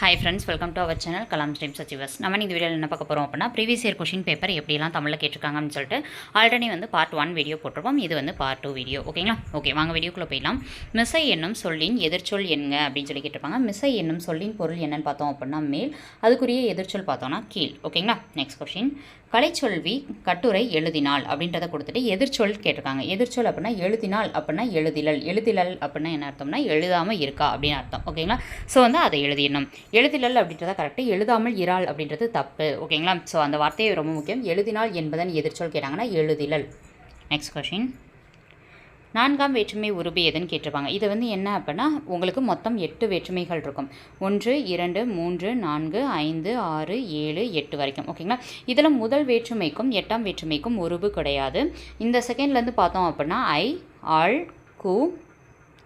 Hi friends welcome to our channel Kalam stream சச்சிவஸ் நம்ம இந்த வீடியோவில் என்ன பார்க்க போகிறோம் அப்படின்னா ப்ரீவியஸ் இயர் கொஷின் பேப்பர் எப்படிலாம் தமிழில் கேட்டிருக்காங்கன்னு சொல்லிட்டு ஆல்ரெடி வந்து பார்ட் ஒன் வீடியோ போட்டிருப்போம் இது வந்து பார்ட் டூ வீடியோ ஓகேங்களா ஓகே வாங்க வீடியோக்குள்ளே போயிடலாம். மிசை என்னும் சொல்லின் எதிர்ச்சொல் என்க அப்படின்னு சொல்லி கேட்டிருப்பாங்க. மிசை என்னும் சொல்லின் பொருள் என்னன்னு பார்த்தோம் அப்படின்னா மேல். அதுக்குரிய எதிர்ச்சொல் பார்த்தோம்னா கீழ் ஓகேங்களா நெக்ஸ்ட் கொஷின் கலைச்சொல்வி கட்டுரை எழுதினாள் அப்படின்றத கொடுத்துட்டு எதிர்ச்சொல் கேட்டிருக்காங்க. எதிர்ச்சொல் அப்படின்னா எழுதினால் அப்படின்னா எழுதிலல் எழுதிலல் அப்படின்னா என்ன அர்த்தம்னா எழுதாமல் இருக்கா அப்படின்னு அர்த்தம் ஓகேங்களா ஸோ வந்து அதை எழுதிடணும். எழுதிலல் அப்படின்றத கரெக்டு எழுதாமல் இறால் அப்படின்றது தப்பு. ஓகேங்களா ஸோ அந்த வார்த்தையை ரொம்ப முக்கியம். எழுதினால் என்பதன் எதிர்ச்சொல் கேட்டாங்கன்னா எழுதிலல். நெக்ஸ்ட் கொஷின் நான்காம் வேற்றுமை உருபு எதுன்னு கேட்டிருப்பாங்க. இது வந்து என்ன அப்படின்னா உங்களுக்கு மொத்தம் எட்டு வேற்றுமைகள் இருக்கும். ஒன்று இரண்டு மூன்று நான்கு ஐந்து ஆறு ஏழு எட்டு வரைக்கும். ஓகேங்களா இதில் முதல் வேற்றுமைக்கும் எட்டாம் வேற்றுமைக்கும் உருபு கிடையாது. இந்த செகண்ட்லேருந்து பார்த்தோம் அப்படின்னா ஐ ஆள் கு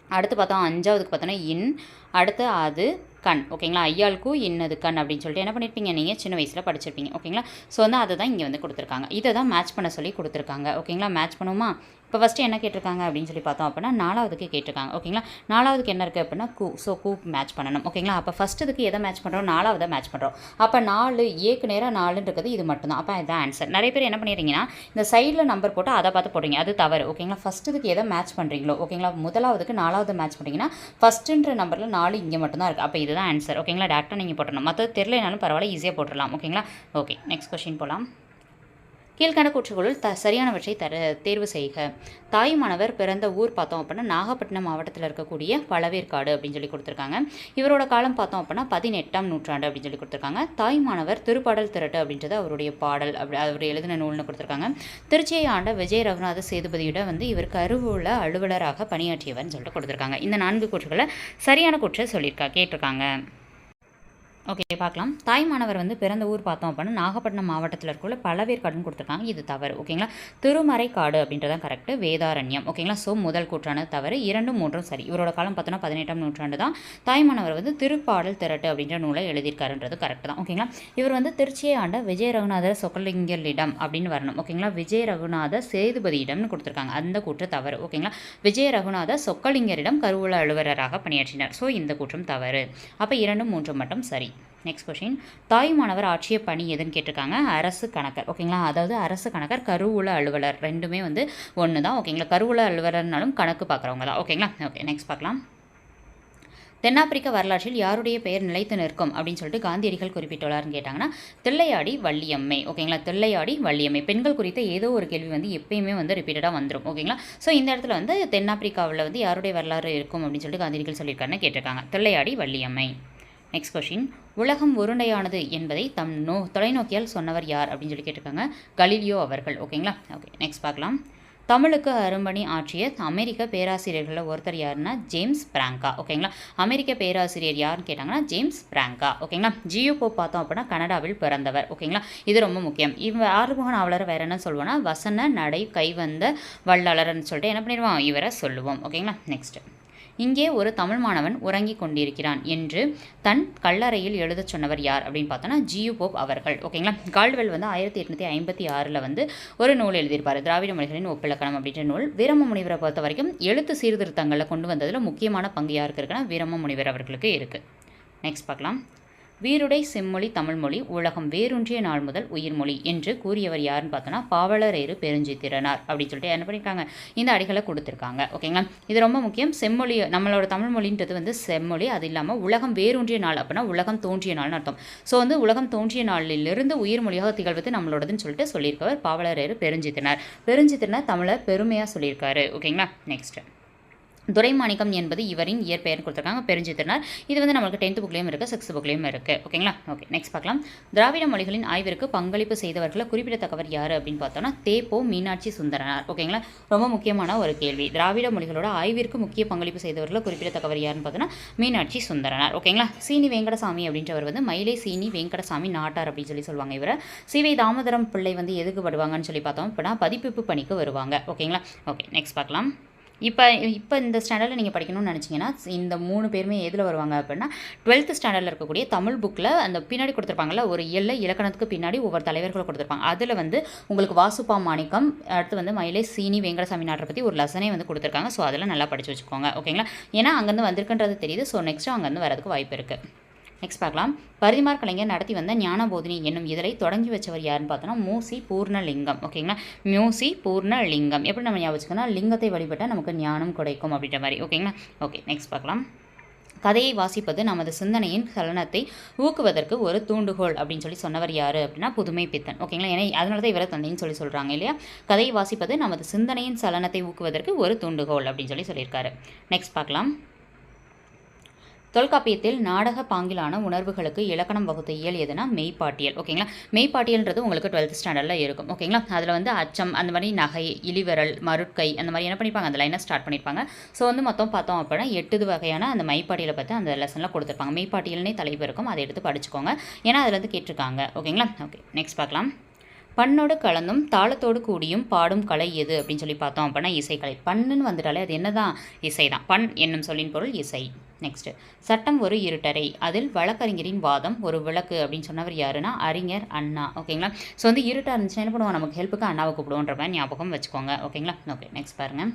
அடுத்து பார்த்தோம் அஞ்சாவதுக்கு பார்த்தோன்னா இன். அடுத்து அது கண். ஓகேங்களா? ஐயாளுக்கும் இன்னது கண் அப்படின்னு சொல்லிட்டு என்ன பண்ணியிருப்பீங்க நீங்கள் சின்ன வயசில் படிச்சிருப்பீங்க. ஓகேங்களா? ஸோ வந்து அதை தான் இங்கே வந்து கொடுத்துருக்காங்க. இதை தான் மேட்ச் பண்ண சொல்லி கொடுத்துருக்காங்க. ஓகேங்களா? மேட்ச் பண்ணுமா? இப்போ ஃபஸ்ட்டு என்ன கேட்டிருக்காங்க அப்படின்னு சொல்லி பார்த்தோம் அப்படின்னா நாலாவதுக்கு கேட்டிருக்காங்க. ஓகேங்களா? நாலாவதுக்கு என்ன இருக்குது அப்படின்னா கூ ஸோ கூ மேட்ச் பண்ணணும். ஓகேங்களா? அப்போ ஃபஸ்ட்டுக்கு எதை மேட்ச் பண்ணுறோம் நாலாவதை மேட்ச் பண்ணுறோம் அப்போ நாலு ஏக்கு நேராக நாலுன்றது இது மட்டும்தான். அப்போ இதுதான் ஆன்சர் நிறைய பேர் என்ன பண்ணிடுறீங்கன்னா இந்த சைடில் நம்பர் போட்டு அதை பார்த்து போடுறீங்க. அது தவறு. ஓகேங்களா? ஃபஸ்ட்டுக்கு எதை மேட்ச் பண்ணுறீங்களோ ஓகேங்களா? முதலாவதுக்கு நாலாவது மேட்ச் பண்ணிங்கன்னா ஃபஸ்ட்டுன்ற நம்பரில் நாலு இங்கே மட்டும்தான் இருக்குது அப்போ இதுதான் ஆன்சர் ஓகேங்களா? டேரெக்டாக நீங்கள் போட்டணும் மற்றது தெரிலனாலும் பரவாயில்ல ஈஸியாக போட்டுடலாம். ஓகேங்களா? ஓகே நெக்ஸ்ட் கொஷின் போகலாம் கீழ்கண்ட கூற்றுகளுள் த சரியானவற்றை தர தேர்வு செய்க. தாய்மானவர் பிறந்த ஊர் பார்த்தோம் அப்படின்னா நாகப்பட்டினம் மாவட்டத்தில் இருக்கக்கூடிய பழவேற்காடு அப்படின்னு சொல்லி கொடுத்துருக்காங்க. இவரோட காலம் பார்த்தோம் அப்படின்னா பதினெட்டாம் நூற்றாண்டு அப்படின்னு சொல்லி கொடுத்துருக்காங்க. தாய்மானவர் திருப்பாடல் திரட்டு அப்படின்றது அவருடைய பாடல் அப்படி அவர் எழுதின நூல்னு கொடுத்துருக்காங்க. திருச்சியை ஆண்ட விஜய் ரகுநாத சேதுபதியோட வந்து இவர் கருவூல அலுவலராக பணியாற்றியவர்னு சொல்லிட்டு கொடுத்துருக்காங்க. இந்த நான்கு கூற்றுகளை சரியான கூற்றை சொல்லியிருக்கா கேட்டிருக்காங்க. ஓகே பார்க்கலாம். தாய் மாணவர் வந்து பிறந்த ஊர் பார்த்தோம் அப்படின்னா நாகப்பட்டினம் மாவட்டத்தில் இருக்கக்குள்ள கடன் கொடுத்துருக்காங்க. இது தவறு ஓகேங்களா திருமறை காடு அப்படின்றதான் கரெக்டு வேதாரண்யம் ஓகேங்களா ஸோ முதல் கூற்றானது தவறு. இரண்டும் மூன்றும் சரி. இவரோட காலம் பார்த்தோன்னா பதினெட்டாம் நூற்றாண்டு தான். தாய் மாணவர் வந்து திருப்பாடல் திரட்டு அப்படின்ற நூலை எழுதியிருக்காருன்றது கரெக்ட் தான் ஓகேங்களா இவர் வந்து திருச்சியை ஆண்ட விஜய ரகுநாதர் சொக்கலிங்கலிடம் அப்படின்னு வரணும் ஓகேங்களா விஜய ரகுநாத சேதுபதியிடம்னு கொடுத்துருக்காங்க. அந்த கூற்று தவறு ஓகேங்களா விஜய ரகுநாத சொக்கலிங்கரிடம் கருவூல அலுவலராக பணியாற்றினார். ஸோ இந்த கூற்றம் தவறு. அப்போ இரண்டும் மூன்றும் மட்டும் சரி. நெக்ஸ்ட் கொஷின் தாய்மானவர் ஆட்சிய பணி எதுன்னு கேட்டிருக்காங்க. அரசு கணக்கர். ஓகேங்களா அதாவது அரசு கணக்கர் கருவூல அலுவலர். ரெண்டுமே வந்து ஒன்று தான் ஓகேங்களா கருவூல அலுவலர்னாலும் கணக்கு பார்க்குறவங்க தான். ஓகேங்களா ஓகே நெக்ஸ்ட் பார்க்கலாம். தென்னாப்பிரிக்க வரலாற்றில் யாருடைய பெயர் நிலைத்து நிற்கும்? அப்படின்னு சொல்லிட்டு காந்தியடிகள் குறிப்பிட்டுள்ளார்னு கேட்டாங்கன்னா தில்லையாடி வள்ளியம்மை. ஓகேங்களா தில்லையாடி வள்ளியம்மை. பெண்கள் குறித்த ஏதோ ஒரு கேள்வி வந்து எப்பயுமே வந்து ரிப்பீட்டடாக வந்துடும் ஓகேங்களா ஸோ இந்த இடத்துல வந்து தென்னாப்பிரிக்காவில் வந்து யாருடைய வரலாறு இருக்கும்? அப்படின்னு சொல்லிட்டு காந்தியடிகள் சொல்லியிருக்காருன்னு கேட்டிருக்காங்க. தில்லையாடி வள்ளியம்மை. நெக்ஸ்ட் கொஷின் உலகம் உருண்டையானது என்பதை தம் நோ தொலைநோக்கியால் சொன்னவர் யார் அப்படின்னு சொல்லி கேட்டிருக்காங்க. கலீலியோ அவர்கள். ஓகேங்களா ஓகே நெக்ஸ்ட் பார்க்கலாம். தமிழுக்கு அரும்பணி ஆற்றிய அமெரிக்க பேராசிரியர்களில் ஒருத்தர் யாருன்னா ஜேம்ஸ் பிராங்கா. ஓகேங்களா அமெரிக்க பேராசிரியர் யாருன்னு கேட்டாங்கன்னா ஜேம்ஸ் பிராங்கா. ஓகேங்களா ஜியோ போப் பார்த்தோம் அப்படின்னா கனடாவில் பிறந்தவர். ஓகேங்களா இது ரொம்ப முக்கியம். இவ ஆறுமுக நாவலர் வேறு என்ன சொல்லுவோம்னா வசன நடை கைவந்த வள்ளலர்னு சொல்லிட்டு என்ன பண்ணிடுவோம் இவரை சொல்லுவோம். ஓகேங்களா நெக்ஸ்ட்டு இங்கே ஒரு தமிழ் மாணவன் உறங்கிக் கொண்டிருக்கிறான் என்று தன் கல்லறையில் எழுதச் சொன்னவர் யார் அப்படின்னு பார்த்தோன்னா ஜியு போப் அவர்கள். ஓகேங்களா? கால்வெல் வந்து ஆயிரத்தி எட்நூற்றி ஐம்பத்தி ஆறில் வந்து ஒரு நூல் எழுதியிருப்பார். திராவிட மொழிகளின் ஒப்பிலக்கணம் அப்படின்ற நூல். வீரம முனிவரை பொறுத்த வரைக்கும் எழுத்து சீர்திருத்தங்களை கொண்டு வந்ததில் முக்கியமான பங்கு யாருக்கு இருக்குன்னா வீரம முனிவர் அவர்களுக்கு இருக்குது நெக்ஸ்ட் பார்க்கலாம். வீருடை செம்மொழி தமிழ்மொழி உலகம் வேரூன்றிய நாள் முதல் உயிர்மொழி என்று கூறியவர் யாருன்னு பார்த்தோன்னா பாவலரேறு பெருஞ்சித்திரனார் அப்படின்னு சொல்லிட்டு என்ன பண்ணியிருக்காங்க இந்த அடிகளை கொடுத்துருக்காங்க. ஓகேங்களா? இது ரொம்ப முக்கியம். செம்மொழி நம்மளோட தமிழ் மொழின்றது வந்து செம்மொழி அது இல்லாமல் உலகம் வேரூன்றிய நாள் அப்படின்னா உலகம் தோன்றிய நாள்னு அர்த்தம். ஸோ வந்து உலகம் தோன்றிய நாளிலிருந்து உயிர்மொழியாக திகழ்வது நம்மளோடதுன்னு சொல்லிட்டு சொல்லியிருக்கவர் பாவலரேறு பெருஞ்சித்திரனார். பெருஞ்சித்திரனார் தமிழை பெருமையாக சொல்லியிருக்காரு. ஓகேங்களா? நெக்ஸ்ட்டு துரைமாணிக்கம் என்பது இவரின் இயற்பெயர் கொடுத்துருக்காங்க பெருஞ்சித்திரனார் இது வந்து நம்மளுக்கு டென்த் புக்லேயும் இருக்குது சிக்ஸ்த் புக்லேயும் இருக்குது ஓகேங்களா? ஓகே நெக்ஸ்ட் பார்க்கலாம். திராவிட மொழிகளின் ஆய்விற்கு பங்களிப்பு செய்தவர்களை குறிப்பிடத்தக்கவர் யார் அப்படின்னு பார்த்தோன்னா தேப்போ மீனாட்சி சுந்தரனார். ஓகேங்களா? ரொம்ப முக்கியமான ஒரு கேள்வி. திராவிட மொழிகளோட ஆய்விற்கு முக்கிய பங்களிப்பு செய்தவர்களை குறிப்பிடத்தக்கவர் யாருன்னு பார்த்தோன்னா மீனாட்சி சுந்தரனார். ஓகேங்களா? சீனி வெங்கடசாமி அப்படின்றவர் வந்து மயிலை சீனி வெங்கடசாமி நாட்டார் அப்படின்னு சொல்லி சொல்லுவாங்க இவரை. சிவை தாமோதரம் பிள்ளை வந்து எதுக்கு வருவாங்கன்னு சொல்லி பார்த்தோம் அப்படின்னா பதிப்பிப்பு பணிக்கு வருவாங்க. ஓகேங்களா? ஓகே நெக்ஸ்ட் பார்க்கலாம். இப்போ இப்போ இந்த ஸ்டாண்டர்டில் நீங்கள் படிக்கணும்னு நினச்சிங்கன்னா இந்த மூணு பேருமே எதில் வருவாங்க அப்படின்னா டுவெல்த் ஸ்டாண்டர்டில் இருக்கக்கூடிய தமிழ் புக்கில் அந்த பின்னாடி கொடுத்துருப்பாங்கல்ல ஒரு எல்லை இலக்கணத்துக்கு பின்னாடி ஒவ்வொரு தலைவர்களை கொடுத்துருப்பாங்க. அதில் வந்து உங்களுக்கு வாசுப்பா மாணிக்கம் அடுத்து வந்து மயிலே சீனி வெங்கடசாமி நாட்டை பற்றி ஒரு லெசனே வந்து கொடுத்துருக்காங்க. ஸோ அதில் நல்லா படித்து வச்சுக்கோங்க. ஓகேங்களா ஏன்னா அங்கேருந்து வந்திருக்குன்றது தெரியுது. ஸோ நெக்ஸ்ட்டு அங்கேருந்து வரதுக்கு வாய்ப்பு இருக்குது நெக்ஸ்ட் பார்க்கலாம். பரிதிமார் கலைஞர் நடத்தி வந்த ஞானபோதினி என்னும் இதழை தொடங்கி வச்சவர் யாருன்னு பார்த்தோன்னா மூசி பூர்ணலிங்கம். ஓகேங்களா மூசி பூர்ணலிங்கம். எப்படி நம்ம ஞாபகம் வச்சுக்கோன்னா லிங்கத்தை வழிபட்டால் நமக்கு ஞானம் கிடைக்கும் அப்படின்ற மாதிரி. ஓகேங்களா ஓகே நெக்ஸ்ட் பார்க்கலாம். கதையை வாசிப்பது நமது சிந்தனையின் சலனத்தை ஊக்குவதற்கு ஒரு தூண்டுகோல் அப்படின்னு சொல்லி சொன்னவர் யார் அப்படின்னா புதுமை பித்தன். ஓகேங்களா ஏன்னா அதனால தான் இவரை தந்தைன்னு சொல்லி சொல்கிறாங்க இல்லையா? கதையை வாசிப்பது நமது சிந்தனையின் சலனத்தை ஊக்குவதற்கு ஒரு தூண்டுகோல் அப்படின்னு சொல்லி சொல்லியிருக்காரு. நெக்ஸ்ட் பார்க்கலாம். தொல்காப்பியத்தில் நாடக பாங்கிலான உணர்வுகளுக்கு இலக்கணம் வகுத்த இயல் எதுனா மெய்ப்பாட்டியல். ஓகேங்களா? மெய்ப்பாட்டியல்ன்றது உங்களுக்கு டுவெல்த் ஸ்டாண்டர்டில் இருக்கும். ஓகேங்களா? அதில் வந்து அச்சம் அந்த மாதிரி நகை இழிவரல் மருட்கை அந்த மாதிரி என்ன பண்ணியிருப்பாங்க அந்த லைனை ஸ்டார்ட் பண்ணியிருப்பாங்க ஸோ வந்து மொத்தம் பார்த்தோம் அப்படின்னா எட்டு வகையான அந்த மெய்ப்பாட்டியலை பற்றி அந்த லெசனில் கொடுத்துருப்பாங்க. மெய்ப்பாட்டியல்னே தலைப்பு இருக்கும். அதை எடுத்து படிச்சுக்கோங்க. ஏன்னா அதில் வந்து கேட்டிருக்காங்க. ஓகேங்களா? ஓகே நெக்ஸ்ட் பார்க்கலாம். பண்ணோடு கலந்தும் தாளத்தோடு கூடியும் பாடும் கலை எது? அப்படின்னு சொல்லி பார்த்தோம் அப்படின்னா இசைக்கலை. பண்ணுன்னு வந்துட்டாலே அது என்னதான்? இசை தான் பண் என்னும் சொல்லின் பொருள் இசை. நெக்ஸ்ட் சட்டம் ஒரு இருட்டறை. அதில் வழக்கறிஞரின் வாதம் ஒரு விளக்கு அப்படின்னு சொன்னவர் யாருன்னா அறிஞர் அண்ணா. ஓகேங்களா? ஸோ வந்து இருட்டாக இருந்துச்சுன்னா என்ன பண்ணுவோம்? நமக்கு ஹெல்ப்புக்கு அண்ணாவை கூப்பிடுவோன்ற மாதிரி ஞாபகம் வச்சுக்கோங்க. ஓகேங்களா? ஓகே நெக்ஸ்ட் பாருங்கள்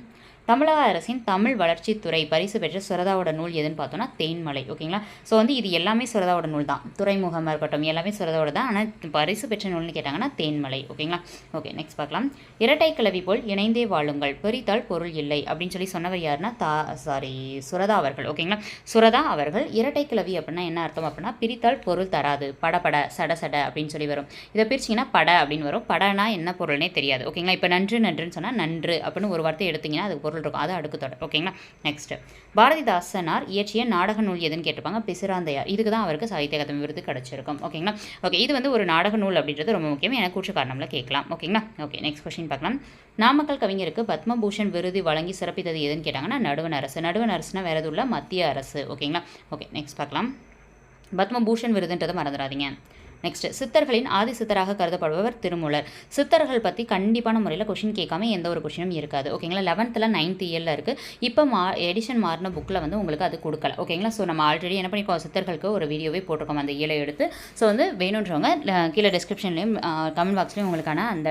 தமிழக அரசின் தமிழ் வளர்ச்சித்துறை பரிசு பெற்ற சுரதாவோட நூல் எதுன்னு பார்த்தோன்னா தேன்மலை ஓகேங்களா? ஸோ வந்து இது எல்லாமே சுரதாவோட நூல் தான். துறைமுகமாக இருக்கட்டும் எல்லாமே சுரதாவோட தான். ஆனால் பரிசு பெற்ற நூல்னு கேட்டாங்கன்னா தேன்மலை ஓகேங்களா? ஓகே நெக்ஸ்ட் பார்க்கலாம். இரட்டை கிளவி போல் இணைந்தே வாழுங்கள் பெரித்தால் பொருள் இல்லை அப்படின்னு சொல்லி சொன்னவர் யாருன்னா தா சாரி சுரதா அவர்கள் ஓகேங்களா? சுரதா அவர்கள் இரட்டை கிளவி அப்படின்னா என்ன அர்த்தம் அப்படின்னா பிரித்தால் பொருள் தராது படபட சட சட அப்படின்னு சொல்லி வரும். இதை பிரிச்சிங்கன்னா பட அப்படின்னு வரும். படனா என்ன பொருள்னே தெரியாது ஓகேங்களா? இப்போ நன்று நன்றுன்னு சொன்னால் நன்று அப்படின்னு ஒரு வார்த்தை எடுத்தீங்கன்னா அதுக்கு பொருள் இருக்கும் அது அடுக்கு தொடர். ஓகேங்களா நெக்ஸ்ட் பாரதிதாசனார் இயற்றிய நாடக நூல் எதுன்னு கேட்டிருப்பாங்க? பிசிராந்தையார். இதுக்கு தான் அவருக்கு சாகித்ய அகாதமி விருது கிடச்சிருக்கும். ஓகேங்களா ஓகே இது வந்து ஒரு நாடக நூல் அப்படின்றது ரொம்ப முக்கியம். எனக்கு கூற்று காரணம்ல கேட்கலாம். ஓகேங்களா ஓகே நெக்ஸ்ட் கொஸ்டின் பார்க்கலாம். நாமக்கல் கவிஞருக்கு பத்மபூஷன் விருது வழங்கி சிறப்பித்தது எதுன்னு கேட்டாங்கன்னா நடுவண் அரசு. நடுவண் அரசுனா வேறு எதுவும் இல்லை மத்திய அரசு. ஓகேங்களா ஓகே நெக்ஸ்ட் பார்க்கலாம். பத்மபூஷன் விருதுன்றதை மறந்துடாதீங்க. நெக்ஸ்ட் சித்தர்களின் ஆதி சித்தராக கருதப்படுபவர் திருமூலர். சித்தர்கள் பற்றி கண்டிப்பான முறையில் கொஷின் கேட்காம எந்த ஒரு கொஷினும் இருக்காது. ஓகேங்களா லெவன்த்தில் நைன்த் இயரில் இருக்குது இப்போ மா எடிஷன் மாறின புக்கில் வந்து உங்களுக்கு அது கொடுக்கல. ஓகேங்களா ஸோ நம்ம ஆல்ரெடி என்ன பண்ணிக்கோ சித்தர்களுக்கு ஒரு வீடியோவே போட்டிருக்கோம். அந்த இயலை எடுத்து. ஸோ வந்து வேணுன்றவங்க கீழே டிஸ்கிரிப்ஷன்லேயும் கமெண்ட் பாக்ஸ்லேயும் உங்களுக்கான அந்த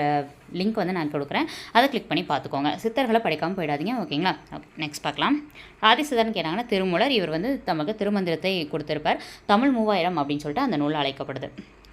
லிங்க் வந்து நான் கொடுக்குறேன். அதை கிளிக் பண்ணி பார்த்துக்கோங்க. சித்தர்களை படிக்காமல் போயிடாதீங்க. ஓகேங்களா ஓகே நெக்ஸ்ட் பார்க்கலாம். ஆதிசிதர்னு கேட்டாங்கன்னா திருமூலர் இவர் வந்து நமக்கு திருமந்திரத்தை கொடுத்துருப்பார். தமிழ் மூவாயிரம் அப்படின்னு சொல்லிட்டு அந்த நூல் அழைக்கப்படுது.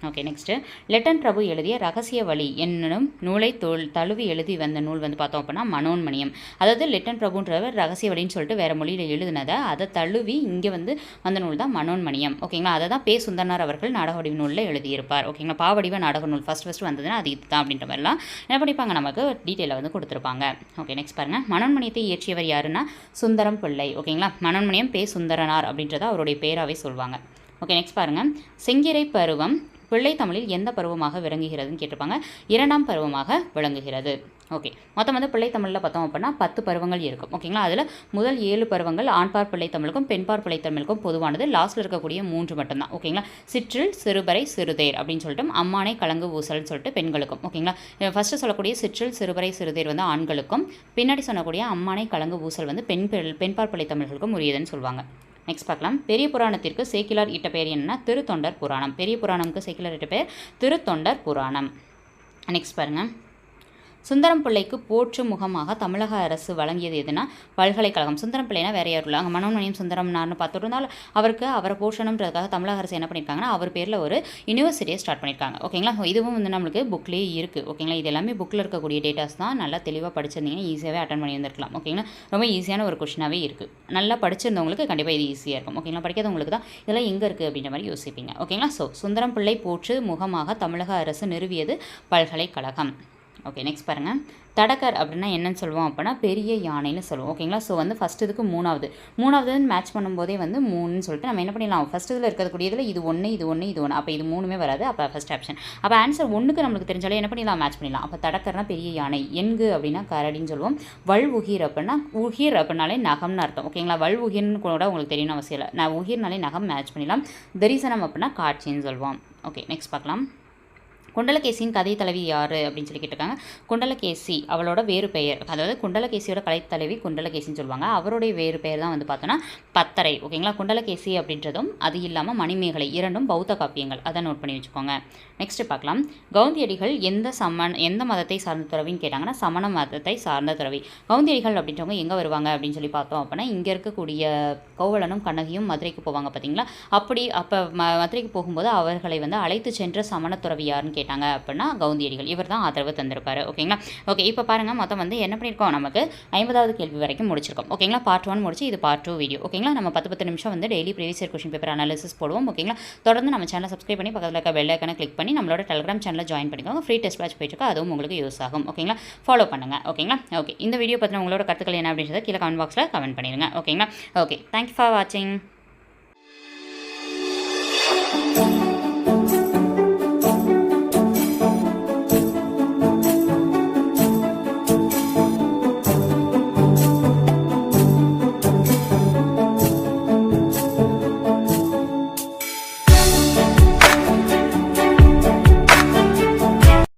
ஓகே நெக்ஸ்ட்டு லெட்டன் பிரபு எழுதிய ரகசிய வழி என்னும் நூலை தொல் தழுவி எழுதி வந்த நூல் வந்து பார்த்தோம் அப்படின்னா மனோன்மணியம். அதாவது லெட்டன் பிரபுன்றவர் ரகசிய வழின்னு சொல்லிட்டு வேறு மொழியில் எழுதினதை அதை தழுவி இங்கே வந்து வந்த நூல் தான் மனோன்மணியம். ஓகேங்களா அதை தான் பே சுந்தரனார் அவர்கள் நாடக வடிவ நூலில் எழுதியிருப்பார். ஓகேங்களா பாவடிவ நாடக நூல் ஃபஸ்ட் ஃபஸ்ட் வந்ததுன்னா அது இதுதான் அப்படின்ற மாதிரிலாம் என்ன பண்ணிப்பாங்க? நமக்கு டீட்டெயிலாக வந்து கொடுத்துருப்பாங்க. ஓகே நெக்ஸ்ட் பாருங்கள் மனோன்மணியத்தை இயற்றியவர் யாருன்னா சுந்தரம் பிள்ளை. ஓகேங்களா மனோன்மணியம் பே சுந்தரனார் அப்படின்றத அவருடைய பேராகவே சொல்லுவாங்க ஓகே நெக்ஸ்ட் பாருங்கள் செங்கிரை பருவம் பிள்ளை தமிழில் எந்த பருவமாக விளங்குகிறதுன்னு கேட்டிருப்பாங்க. இரண்டாம் பருவமாக விளங்குகிறது. ஓகே மொத்தம் வந்து பிள்ளை தமிழில் பார்த்தோம் அப்படின்னா பத்து பருவங்கள் இருக்கும். ஓகேங்களா அதில் முதல் ஏழு பருவங்கள் ஆண்பார் பிள்ளை தமிழுக்கும் பெண்பார் பிள்ளை தமிழுக்கும் பொதுவானது. லாஸ்ட்டில் இருக்கக்கூடிய மூன்று மட்டும்தான். ஓகேங்களா சிற்றில் சிறுபறை சிறுதேர் அப்படின்னு சொல்லிட்டு அம்மானை கலங்கு ஊசல்னு சொல்லிட்டு பெண்களுக்கும். ஓகேங்களா ஃபஸ்ட்டு சொல்லக்கூடிய சிற்றில் சிறுபறை சிறுதேர் வந்து ஆண்களுக்கும். பின்னாடி சொல்லக்கூடிய அம்மானை கலங்கு ஊசல் வந்து பெண் பெண்பார் பிள்ளை தமிழர்களுக்கும் உரியதுன்னு சொல்லுவாங்க நெக்ஸ்ட் பார்க்கலாம். பெரிய புராணத்திற்கு சேக்கிலார் இட்ட பெயர் என்னன்னா திருத்தொண்டர் புராணம். பெரிய புராணம்க்கு சேக்கிலார் இட்ட பெயர் திருத்தொண்டர் புராணம். நெக்ஸ்ட் பாருங்கள் சுந்தரம் பிள்ளைக்கு போற்று முகமாக தமிழக அரசு வழங்கியது எதுனா பல்கலைக்கழகம். சுந்தரம் பிள்ளைனா வேற யாரும் இல்லை. அங்கே மனோன்மணியம் சுந்தரம்னார்னு பார்த்துட்டு இருந்தாலும் அவருக்கு அவரை போஷணுன்றதுக்காக தமிழக அரசு என்ன பண்ணியிருக்காங்கன்னா அவர் பேரில் ஒரு யூனிவர்சிட்டியை ஸ்டார்ட் பண்ணியிருக்காங்க ஓகேங்களா இதுவும் வந்து நம்மளுக்கு புக்லேயே இருக்குது ஓகேங்களா இது எல்லாமே புக்கில் இருக்கக்கூடிய டேட்டாஸ் தான். நல்லா தெளிவாக படிச்சிருந்தீங்கன்னா ஈஸியாகவே அட்டன் பண்ணி வந்திருக்கலாம் ஓகேங்களா ரொம்ப ஈஸியான ஒரு கொஷினாகவே இருக்குது நல்லா படிச்சிருந்தவங்களுக்கு கண்டிப்பாக இது ஈஸியாக இருக்கும். ஓகேங்களா படிக்காதவங்களுக்கு தான் இதெல்லாம் எங்கே இருக்குது அப்படின்ற மாதிரி யோசிப்பீங்க. ஓகேங்களா ஸோ சுந்தரம் பிள்ளை போற்று முகமாக தமிழக அரசு நிறுவியது பல்கலைக்கழகம். ஓகே நெக்ஸ்ட் பாருங்கள் தடக்கர் அப்படின்னா என்னன்னு சொல்லுவோம் அப்படின்னா பெரிய யானைன்னு சொல்லுவோம். ஓகேங்களா ஸோ வந்து ஃபஸ்ட் இதுக்கு மூணாவது. மூணாவது மேட்ச் பண்ணும்போதே வந்து மூணுன்னு சொல்லிட்டு நம்ம என்ன பண்ணிடலாம்? ஃபஸ்ட் இதில் இருக்கக்கூடியதில் இது ஒன்று இது ஒன்று இது ஒன்று அப்போ இது மூணுமே வராது. அப்போ ஃபஸ்ட் ஆப்ஷன் அப்போ ஆன்சர் ஒன்றுக்கு நம்மளுக்கு தெரிஞ்சாலே என்ன பண்ணிடலாம்? மேட்ச் பண்ணிடலாம். அப்போ தடக்கர்னா பெரிய யானை. எண்கு அப்படின்னா கரடின்னு சொல்லுவோம். வல் உகிர் அப்படின்னா உகிர் அப்படின்னாலே நகம்னு அர்த்தம். ஓகேங்களா வல் உகிர்னு கூட உங்களுக்கு தெரியணும் அவசியம் இல்லை. நான் உகிர்னாலே நகம் மேட்ச் பண்ணிடலாம். தரிசனம் அப்படின்னா காட்சின்னு சொல்லுவோம். ஓகே நெக்ஸ்ட் பார்க்கலாம் குண்டலகேசியின் கதை தலைவி யார் அப்படின்னு சொல்லி கேட்டிருக்காங்க. குண்டலகேசி அவளோட வேறு பெயர். அதாவது குண்டலகேசியோட கலை தலைவி குண்டலகேசின்னு சொல்லுவாங்க. அவருடைய வேறு பெயர் தான் வந்து பார்த்தோன்னா பத்தரை. ஓகேங்களா குண்டலகேசி அப்படின்றதும் அது இல்லாமல் மணிமேகலை இரண்டும் பௌத்த காப்பியங்கள். அதை நோட் பண்ணி வச்சுக்கோங்க. நெக்ஸ்ட் பார்க்கலாம். கவுந்தியடிகள் எந்த சமன் எந்த மதத்தை சார்ந்த துறவின்னு கேட்டாங்கன்னா சமண மதத்தை சார்ந்த துறவி. கவுந்தியடிகள் அப்படின்றவங்க எங்கே வருவாங்க அப்படின்னு சொல்லி பார்த்தோம் அப்படின்னா இங்கே இருக்கக்கூடிய கோவலனும் கண்ணகியும் மதுரைக்கு போவாங்க பார்த்தீங்களா? அப்படி அப்போ ம மதுரைக்கு போகும்போது அவர்களை வந்து அழைத்து சென்ற சமண துறவி யாருன்னு கேட்டாங்க அப்படின்னா கவுந்தியடிகள். இவர் தான் ஆதரவு தந்திருப்பாரு. ஓகேங்களா? ஓகே இப்போ பாருங்கள் மொத்தம் வந்து என்ன பண்ணியிருக்கோம்? நமக்கு ஐம்பதாவது கேள்வி வரைக்கும் முடிச்சிருக்கோம். ஓகேங்களா? பார்ட் ஒன் முடிச்சு இது பார்ட் டூ வீடியோ ஓகேங்களா? நம்ம பத்து பத்து நிமிஷம் வந்து daily previous year question paper analysis போடுவோம். ஓகேங்களா? தொடர்ந்து நம்ம சேனலை சப்ஸ்கிரைப் பண்ணி பக்கத்தில் இருக்க பெல் ஐக்கனை கிளிக் பண்ணி நம்மளோட டெலிகிராம் சேனலில் ஜாயின் பண்ணிக்கோங்க. ஃப்ரீ டெஸ்ட் பேட்ச் போயிட்டு அதுவும் உங்களுக்கு யூஸ் ஆகும். ஓகேங்களா? ஃபாலோ பண்ணுங்கள் ஓகேங்களா? ஓகே இந்த வீடியோ பற்றின உங்களோட கருத்துக்கள் என்ன அப்படின்றத கீழே கமெண்ட் பாக்ஸில் கமெண்ட் பண்ணிடுங்க. ஓகேங்களா? ஓகே தேங்க்யூ ஃபார் வாட்சிங்